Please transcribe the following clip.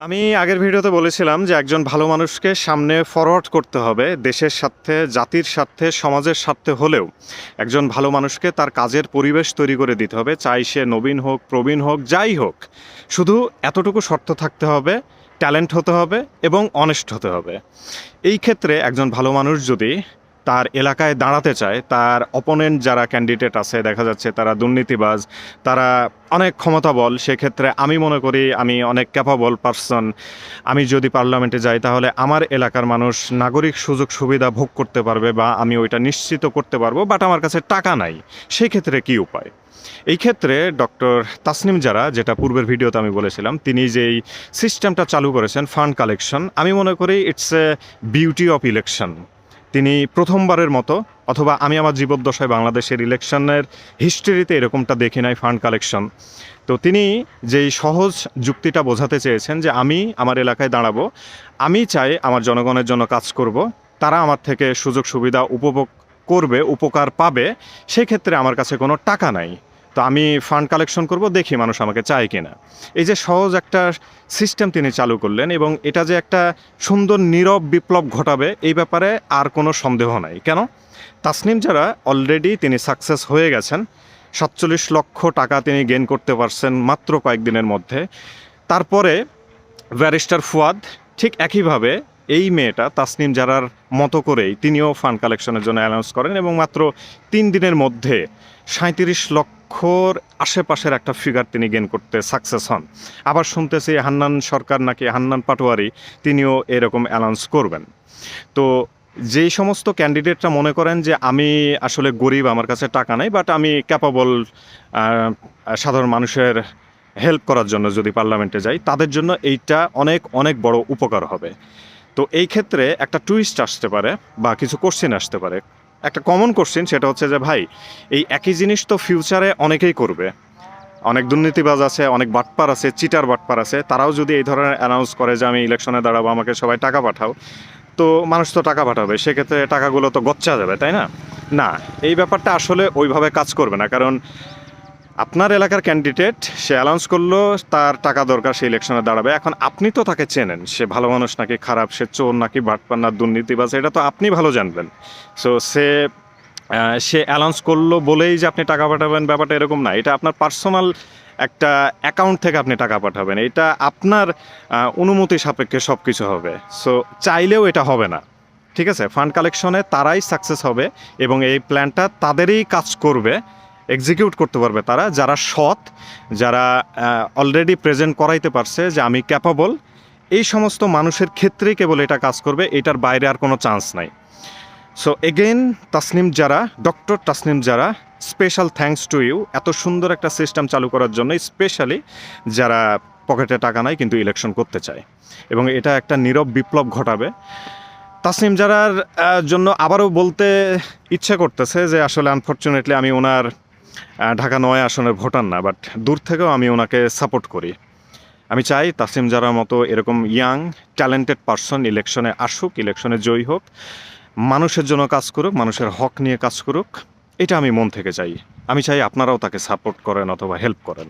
আমি আগের ভিডিওতে বলেছিলাম যে একজন ভালো মানুষকে সামনে ফরওয়ার্ড করতে হবে দেশের স্বার্থে, জাতির স্বার্থে, সমাজের স্বার্থে হলেও। একজন ভালো মানুষকে তার কাজের পরিবেশ তৈরি করে দিতে হবে। চাই সে নবীন হোক, প্রবীণ হোক, যাই হোক। শুধু এতটুকু শর্ত থাকতে হবে ট্যালেন্ট হতে হবে এবং অনেস্ট হতে হবে। এই ক্ষেত্রে একজন ভালো মানুষ যদি তার এলাকায় দাঁড়াতে চায়, তার অপোনেন্ট যারা ক্যান্ডিডেট আছে, দেখা যাচ্ছে তারা দুর্নীতিবাজ, তারা অনেক ক্ষমতা বল সেক্ষেত্রে আমি মনে করি আমি অনেক ক্যাপাবল পারসন আমি যদি পার্লামেন্টে যাই, তাহলে আমার এলাকার মানুষ নাগরিক সুযোগ সুবিধা ভোগ করতে পারবে বা আমি ওইটা নিশ্চিত করতে পারব বাট আমার কাছে টাকা নাই। সেই ক্ষেত্রে কি উপায়? এই ক্ষেত্রে ডক্টর তাসনিম যারা, যেটা পূর্বের ভিডিওতে আমি বলেছিলাম, তিনি যেই সিস্টেমটা চালু করেছেন ফান্ড কালেকশন আমি মনে করি it's a beauty of election তিনি প্রথমবারের মতো, অথবা আমি আমার জীবদ্দশায় বাংলাদেশের ইলেকশনের হিস্ট্রিতে এরকমটা দেখি নাই, ফান্ড কালেকশন। তো তিনি যেই সহজ যুক্তিটা বোঝাতে চেয়েছেন যে আমি আমার এলাকায় দাঁড়াবো, আমি চাই আমার জনগণের জন্য কাজ করব, তারা আমার থেকে সুযোগ সুবিধা উপভোগ করবে, উপকার পাবে, সেক্ষেত্রে আমার কাছে কোনো টাকা নাই। তো আমি ফান্ড কালেকশন করব, দেখি মানুষ আমাকে চায় কিনা। এই যে সহজ একটা সিস্টেম তিনি চালু করলেন এবং এটা যে একটা সুন্দর, নীরব বিপ্লব ঘটাবে, এই ব্যাপারে আর কোনো সন্দেহ নাই। কেন? তাসনিম যারা অলরেডি তিনি সাকসেস হয়ে গেছেন, সাতচল্লিশ লক্ষ টাকা তিনি গেন করতে পারছেন মাত্র কয়েকদিনের মধ্যে। তারপরে ব্যারিস্টার ফুয়াদ, ঠিক একইভাবে এই মেয়েটা, তাসনিম জারার মতো করেই তিনিও ফান্ড কালেকশনের জন্য অ্যানাউন্স করেন এবং মাত্র তিন দিনের মধ্যে সাঁত্রিশ লক্ষর আশেপাশের একটা ফিগার তিনি গেন করতে সাকসেস হন। আবার শুনতেছি হান্নান সরকার নাকি হান্নান পাটোয়ারি তিনিও এরকম অ্যানাউন্স করবেন। তো যেই সমস্ত ক্যান্ডিডেটরা মনে করেন যে আমি আসলে গরিব, আমার কাছে টাকা নেই বাট আমি ক্যাপাবল সাধারণ মানুষের হেল্প করার জন্য যদি পার্লামেন্টে যাই, তাদের জন্য এইটা অনেক অনেক বড় উপকার হবে। তো এই ক্ষেত্রে একটা টুইস্ট আসতে পারে বা কিছু কোশ্চেন আসতে পারে। একটা কমন কোশ্চেন সেটা হচ্ছে যে, ভাই, এই একই জিনিস তো ফিউচারে অনেকেই করবে। অনেক দুর্নীতিবাজ আছে, অনেক বাটপার আছে চিটার বাটপার আছে। তারাও যদি এই ধরনের অ্যানাউন্স করে যে, আমি ইলেকশনে দাঁড়াবো, আমাকে সবাই টাকা পাঠাও, তো মানুষ তো টাকা পাঠাবে। সেক্ষেত্রে টাকাগুলো তো গচ্চা যাবে, তাই না? না, এই ব্যাপারটা আসলে ওইভাবে কাজ করবে না। কারণ আপনার এলাকার ক্যান্ডিডেট সে অ্যানাউন্স করল, তার টাকা দরকার, সে ইলেকশনে দাঁড়াবে। এখন আপনি তো তাকে চেনেন, সে ভালো মানুষ নাকি খারাপ, সে চোর নাকি বাটপার না, দুর্নীতিবাজ, এটা তো আপনি ভালো জানবেন। সো সে সে অ্যানাউন্স করল বলেই যে আপনি টাকা পাঠাবেন, ব্যাপারটা এরকম না। এটা আপনার পার্সোনাল একটা অ্যাকাউন্ট থেকে আপনি টাকা পাঠাবেন। এটা আপনার অনুমতি সাপেক্ষে সব কিছু হবে। সো চাইলেও এটা হবে না। ঠিক আছে? ফান্ড কালেকশনে তারাই সাকসেস হবে এবং এই প্ল্যানটা তাদেরই কাজ করবে। এক্সিকিউট করতে পারবে তারা, যারা সৎ, যারা অলরেডি প্রেজেন্ট করাইতে পারছে যে আমি ক্যাপাবল এই সমস্ত মানুষের ক্ষেত্রেই কেবল এটা কাজ করবে, এটার বাইরে আর কোনো চান্স নাই। সো এগেইন তাসনিম যারা ডক্টর তাসনিম যারা স্পেশাল থ্যাঙ্কস টু ইউ এত সুন্দর একটা সিস্টেম চালু করার জন্য স্পেশালি যারা পকেটে টাকা নাই কিন্তু ইলেকশন করতে চায়। এবং এটা একটা নীরব বিপ্লব ঘটাবে। তাসনিম জারার জন্য আবারও বলতে ইচ্ছে করতেছে যে আসলে আনফর্চুনেটলি আমি ওনার ঢাকা নয় আসনের ভোটার না বাট দূর থেকেও আমি ওনাকে সাপোর্ট করি। আমি চাই তাসিম জারার মতো এরকম ইয়াং ট্যালেন্টেড পারসন ইলেকশনে আসুক ইলেকশনে জয়ী হোক, মানুষের জন্য কাজ করুক, মানুষের হক নিয়ে কাজ করুক, এটা আমি মন থেকে চাই। আমি চাই আপনারাও তাকে সাপোর্ট করেন অথবা হেল্প করেন।